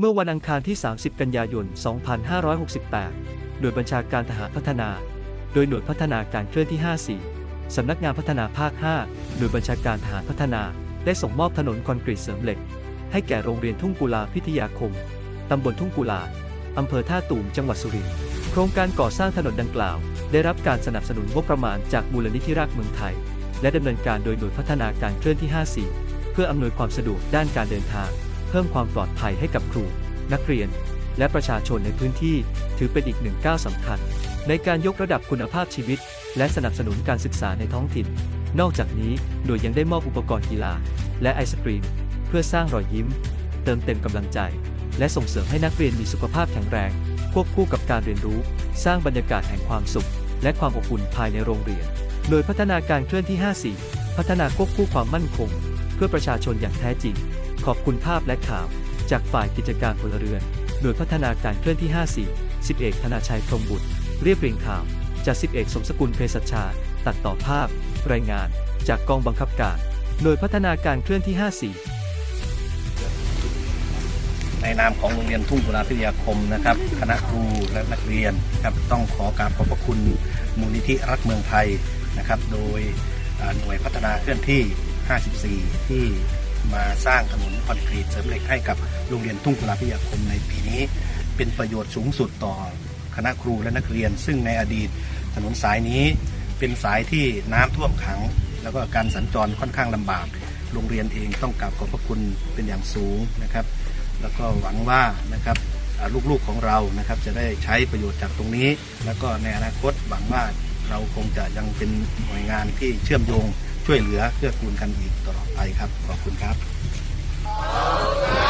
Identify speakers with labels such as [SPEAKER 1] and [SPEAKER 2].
[SPEAKER 1] เมื่อวันอังคารที่ 30 กันยายน 2568 โดยบัญชาการทหารพัฒนา โดยหน่วยพัฒนาการเคลื่อนที่ 54 สำนักงานพัฒนาภาค 5 โดยบัญชาการทหารพัฒนา ได้ส่งมอบถนนคอนกรีตเสริมเหล็ก ให้แก่โรงเรียนทุ่งกุลาพิทยาคม ตำบลทุ่งกุลา อำเภอท่าตูม จังหวัดสุรินทร์ โครงการก่อสร้างถนนดังกล่าว ได้รับการสนับสนุนงบประมาณจากมูลนิธิรักเมืองไทย และดำเนินการโดยหน่วยพัฒนาการเคลื่อนที่ 54 เพื่ออำนวยความสะดวกด้านการเดินทาง เพิ่มความปลอดภัยให้กับครู นักเรียน และประชาชนในพื้นที่ถือเป็นอีกหนึ่งก้าวสำคัญ ในการยกระดับคุณภาพชีวิต และสนับสนุนการศึกษาในท้องถิ่น นอกจากนี้หน่วยยังได้มอบอุปกรณ์กีฬา และไอศกรีม เพื่อสร้างรอยยิ้ม เติมเต็มกำลังใจ และส่งเสริมให้นักเรียนมีสุขภาพแข็งแรง ควบคู่กับการเรียนรู้ สร้างบรรยากาศแห่งความสุข และความอบอุ่นภายในโรงเรียน โดยพัฒนาการเคลื่อนที่ 54 พัฒนาควบคู่ความมั่นคง เพื่อประชาชนอย่างแท้จริง ขอบคุณภาพและข่าว จากฝ่ายกิจการพลเรือนโดยพัฒนาการเคลื่อนที่ 54 10เอกธนาชัยพรมบุตร เรียบเรียงข่าว จาก10เอกสมสกุลเภสัชา ตัดต่อภาพ รายงาน จากกองบังคับการ หน่วยพัฒนาการเคลื่อนที่ 54
[SPEAKER 2] ในนามของโรงเรียนทุ่งกุลาพิทยาคมนะครับ คณะครูและนักเรียนครับต้องขอกราบขอบพระคุณมูลนิธิรักเมืองไทยนะครับ โดยหน่วยพัฒนาเคลื่อนที่ 54 ที่ มาสร้างถนนคอนกรีตเสริมเหล็กให้กับโรงเรียนทุ่งกุลาพิยาคมในปีนี้ เป็นประโยชน์สูงสุดต่อคณะครูและนักเรียน ซึ่งในอดีตถนนสายนี้เป็นสายที่น้ำท่วมขัง แล้วก็การสัญจรค่อนข้างลำบาก โรงเรียนเองต้องกราบขอบพระคุณเป็นอย่างสูงนะครับ แล้วก็หวังว่านะครับลูกๆของเรานะครับจะได้ใช้ประโยชน์จากตรงนี้ แล้วก็ในอนาคตหวังว่าเราคงจะยังเป็นหน่วยงานที่เชื่อมโยง ช่วยเหลือเพื่อกูลกันอีกตลอดไปครับ ขอบคุณครับ